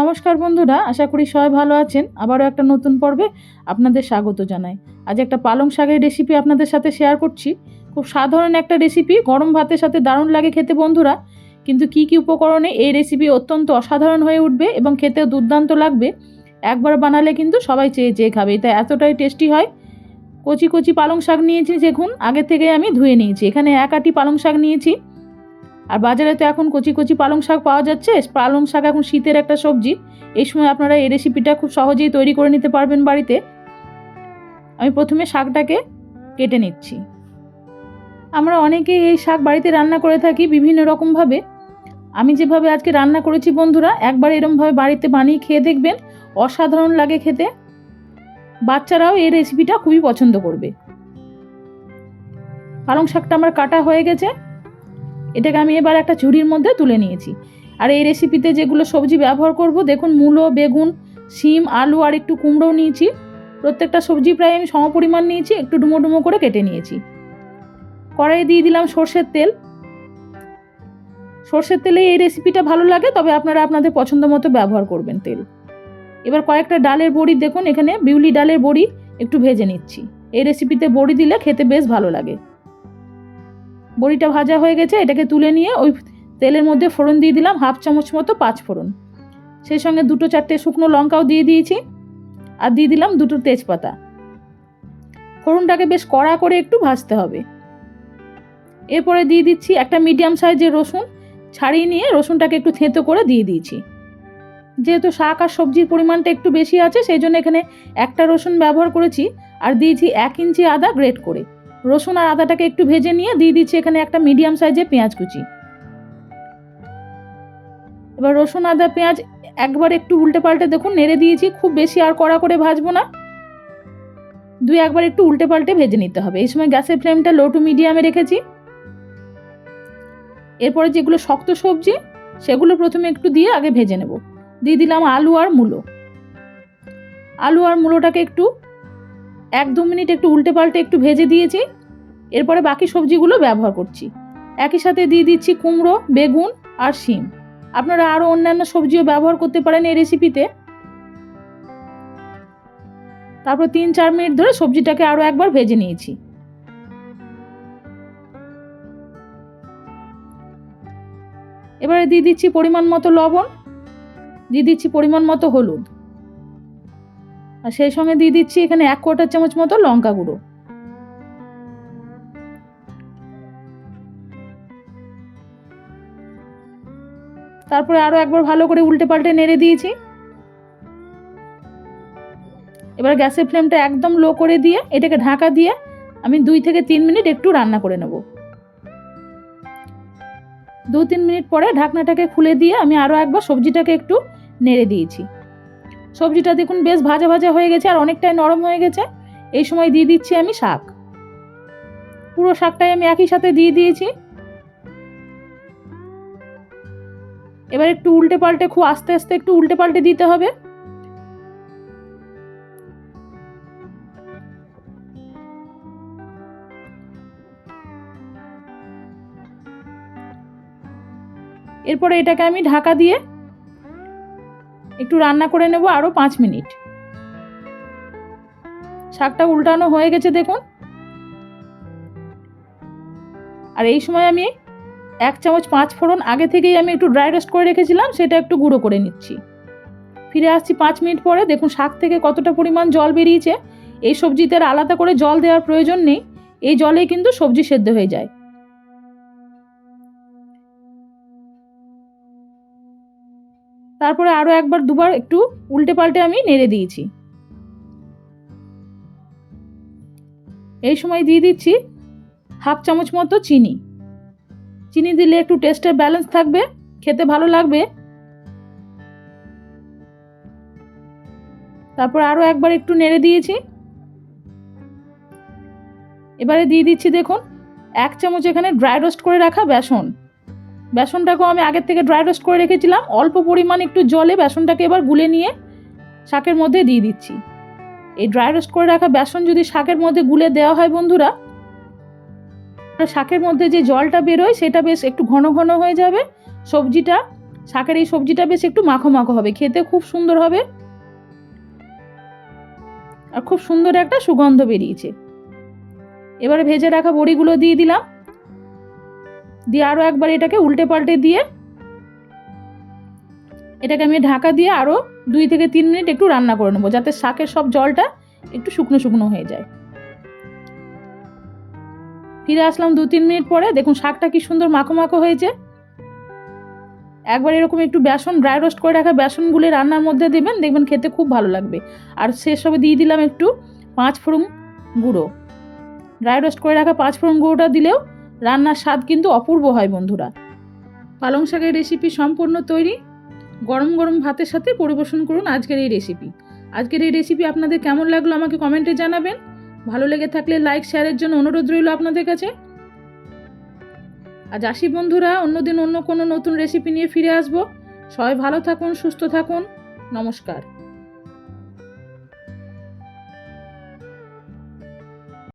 নমস্কার বন্ধুরা, আশা করি সবাই ভালো আছেন। আবারও একটা নতুন পর্বে আপনাদের স্বাগত জানাই। আজ একটা পালং শাকের রেসিপি আপনাদের সাথে শেয়ার করছি। খুব সাধারণ একটা রেসিপি গরম ভাতের সাথে দারুণ লাগে খেতে বন্ধুরা। কিন্তু কি কি উপকরণে এই রেসিপি অত্যন্ত অসাধারণ হয়ে উঠবে এবং খেতে দুর্দান্ত লাগবে, একবার বানালে কিন্তু সবাই চেয়ে চেয়ে খাবে। এটা এতটাই টেস্টি হয়। কচি কচি পালং শাক নিয়েছি, দেখুন, আগে থেকে আমি ধুয়ে নিয়েছি। এখানে এক আটি পালং শাক নিয়েছি। আর বাজারে তো এখন কচি কচি পালং শাক পাওয়া যাচ্ছে। পালং শাক এখন শীতের একটা সবজি। এই সময় আপনারা এই রেসিপিটা খুব সহজেই তৈরি করে নিতে পারবেন বাড়িতে। আমি প্রথমে শাকটাকে কেটে নিচ্ছি। আমরা অনেকেই এই শাক বাড়িতে রান্না করে থাকি বিভিন্ন রকমভাবে। আমি যেভাবে আজকে রান্না করেছি বন্ধুরা, একবার এরমভাবে বাড়িতে বানিয়ে খেয়ে দেখবেন। অসাধারণ লাগে খেতে। বাচ্চারাও এই রেসিপিটা খুবই পছন্দ করবে। পালং শাকটা আমার কাটা হয়ে গেছে। এটাকে আমি এবার একটা ঝুড়ির মধ্যে তুলে নিয়েছি। আর এই রেসিপিতে যেগুলো সবজি ব্যবহার করব, দেখুন, মূলো, বেগুন, শিম, আলু আর একটু কুমড়োও নিয়েছি। প্রত্যেকটা সবজি প্রায় আমি সমপরিমাণ নিয়েছি, একটু ডুমো ডুমো করে কেটে নিয়েছি। কড়াইয়ে দিয়ে দিলাম সর্ষের তেল। সর্ষের তেলে এই রেসিপিটা ভালো লাগে, তবে আপনারা আপনাদের পছন্দ মতো ব্যবহার করবেন তেল। এবার কয়েকটা ডালের বড়ি, দেখুন, এখানে বিউলি ডালের বড়ি একটু ভেজে নিচ্ছি। এই রেসিপিতে বড়ি দিলে খেতে বেশ ভালো লাগে। বড়িটা ভাজা হয়ে গেছে, এটাকে তুলে নিয়ে ওই তেলের মধ্যে ফোড়ন দিয়ে দিলাম, হাফ চামচ মতো পাঁচ ফোড়ন। সেই সঙ্গে দুটো চারটে শুকনো লঙ্কাও দিয়ে দিয়েছি, আর দিয়ে দিলাম দুটো তেজপাতা। ফোড়নটাকে বেশ কড়া করে একটু ভাজতে হবে। এরপরে দিয়ে দিচ্ছি একটা মিডিয়াম সাইজের রসুন, ছাড়িয়ে নিয়ে রসুনটাকে একটু থেঁতো করে দিয়ে দিয়েছি। যেহেতু শাক আর সবজির পরিমাণটা একটু বেশি আছে, সেই জন্য এখানে একটা রসুন ব্যবহার করেছি, আর দিয়েছি এক ইঞ্চি আদা গ্রেট করে। রসুন আর আদাটাকে একটু ভেজে নিয়ে দিয়ে দিচ্ছি এখানে একটা মিডিয়াম সাইজের পেঁয়াজ কুচি। এবার রসুন, আদা, পেঁয়াজ একবার একটু উল্টে পাল্টে দেখুন, নেড়ে দিয়েছি, খুব বেশি আর কড়া করে ভাজবো না। দুই একবার একটু উল্টে পাল্টে ভেজে নিতে হবে। এই সময় গ্যাসের ফ্লেমটা লো টু মিডিয়ামে রেখেছি। এরপরে যেগুলো শক্ত সবজি, সেগুলো প্রথমে একটু দিয়ে আগে ভেজে নেব। দিয়ে দিলাম আলু আর মূলো। আলু আর মূলোটাকে একটু, এক দু মিনিট একটু উল্টে পাল্টে একটু ভেজে দিয়েছি। এরপরে বাকি সবজিগুলো ব্যবহার করছি। একই সাথে দিয়ে দিচ্ছি কুমড়ো, বেগুন আর শিম। আপনারা আরও অন্যান্য সবজিও ব্যবহার করতে পারেন এই রেসিপিতে। তারপর তিন চার মিনিট ধরে সবজিটাকে আরও একবার ভেজে নিয়েছি। এবারে দিয়ে দিচ্ছি পরিমাণ মতো লবণ, দিয়ে দিচ্ছি পরিমাণ মতো হলুদ। আর সেই সঙ্গে দিয়ে দিচ্ছি এখানে এক কোয়াটার চামচ মতো লঙ্কা গুঁড়ো। তারপরে আরও একবার ভালো করে উল্টে পাল্টে নেড়ে দিয়েছি। এবার গ্যাসের ফ্লেমটা একদম লো করে দিয়ে, এটাকে ঢাকা দিয়ে আমি দুই থেকে তিন মিনিট একটু রান্না করে নেব। দু তিন মিনিট পরে ঢাকনাটাকে খুলে দিয়ে আমি আরও একবার সবজিটাকে একটু নেড়ে দিয়েছি। সবজিটা দেখুন বেশ ভাজা ভাজা হয়ে গেছে আর অনেকটাই নরম হয়ে গেছে। এই সময় দিয়ে দিচ্ছি আমি শাক। পুরো শাকটাই আমি একই সাথে দিয়ে দিয়েছি। এবার একটু উল্টে পাল্টে খুব আস্তে আস্তে একটু উল্টে পাল্টে দিতে হবে। এরপরে এটাকে আমি ঢাকা দিয়ে একটু রান্না করে নেব আরও পাঁচ মিনিট। শাকটা উল্টানো হয়ে গেছে দেখুন। আর এই সময় আমি এক চামচ পাঁচ ফোড়ন আগে থেকেই আমি একটু ড্রাই রোস্ট করে রেখেছিলাম, সেটা একটু গুঁড়ো করে নিচ্ছি। ফিরে আসছি পাঁচ মিনিট পরে, দেখুন শাক থেকে কতটা পরিমাণ জল বেরিয়েছে। এই সবজিতে আর আলাদা করে জল দেওয়ার প্রয়োজন নেই, এই জলে কিন্তু সবজি সেদ্ধ হয়ে যায়। তারপরে আরও একবার দুবার একটু উল্টে পাল্টে আমি নেড়ে দিয়েছি। এই সময় দিয়ে দিচ্ছি হাফ চামচ মতো চিনি। চিনি দিলে একটু টেস্টের ব্যালেন্স থাকবে, খেতে ভালো লাগবে। তারপর আরও একবার একটু নেড়ে দিয়েছি। এবারে দিয়ে দিচ্ছি দেখুন, এক চামচ এখানে ড্রাই রোস্ট করে রাখা বেসন। বেসনটাকেও আমি আগের থেকে ড্রাই রোস্ট করে রেখেছিলাম, অল্প পরিমাণ একটু জলে বেসনটাকে এবার গুলে নিয়ে শাকের মধ্যে দিয়ে দিচ্ছি। এই ড্রাই রোস্ট করে রাখা বেসন যদি শাকের মধ্যে গুলে দেওয়া হয় বন্ধুরা শাকের মধ্যে যে জলটা বেরোয়, সেটা বেশ একটু ঘন ঘন হয়ে যাবে। সবজিটা, শাকের এই সবজিটা বেশ একটু মাখো মাখো হবে। খেতে খুব সুন্দর হবে। আর খুব সুন্দর একটা সুগন্ধ বেরিয়েছে। এবারে ভেজে রাখা বড়িগুলো দিয়ে দিলাম। দিয়ে আরও একবার এটাকে উল্টে পাল্টে দিয়ে, এটাকে আমি ঢাকা দিয়ে আরও দুই থেকে তিন মিনিট একটু রান্না করে নেব, যাতে শাকের সব জলটা একটু শুকনো শুকনো হয়ে যায়। ফিরে আসলাম দু তিন মিনিট পরে। দেখুন, শাকটা কি সুন্দর মাখো মাখো হয়েছে। একবার এরকম একটু বেসন ড্রাই রোস্ট করে রাখা বেসনগুলি রান্নার মধ্যে দেবেন, দেখবেন খেতে খুব ভালো লাগবে। আর সেসবে দিয়ে দিলাম একটু পাঁচ ফোড়ন গুঁড়ো। ড্রাই রোস্ট করে রাখা পাঁচ ফোড়ন গুঁড়োটা দিলেও রান্নার স্বাদ কিন্তু অপূর্ব হয় বন্ধুরা। পালং শাকের রেসিপি সম্পূর্ণ তৈরি। গরম গরম ভাতের সাথে পরিবেশন করুন আজকের এই রেসিপি আজকের এই রেসিপি আপনাদের কেমন লাগল আমাকে কমেন্টে জানাবেন। ভালো লেগে থাকলে লাইক শেয়ারের জন্য অনুরোধ রইল আপনাদের কাছে। আজ আসি বন্ধুরা, অন্যদিন অন্য কোনো নতুন রেসিপি নিয়ে ফিরে আসব। সবাই ভালো থাকুন, সুস্থ থাকুন। নমস্কার।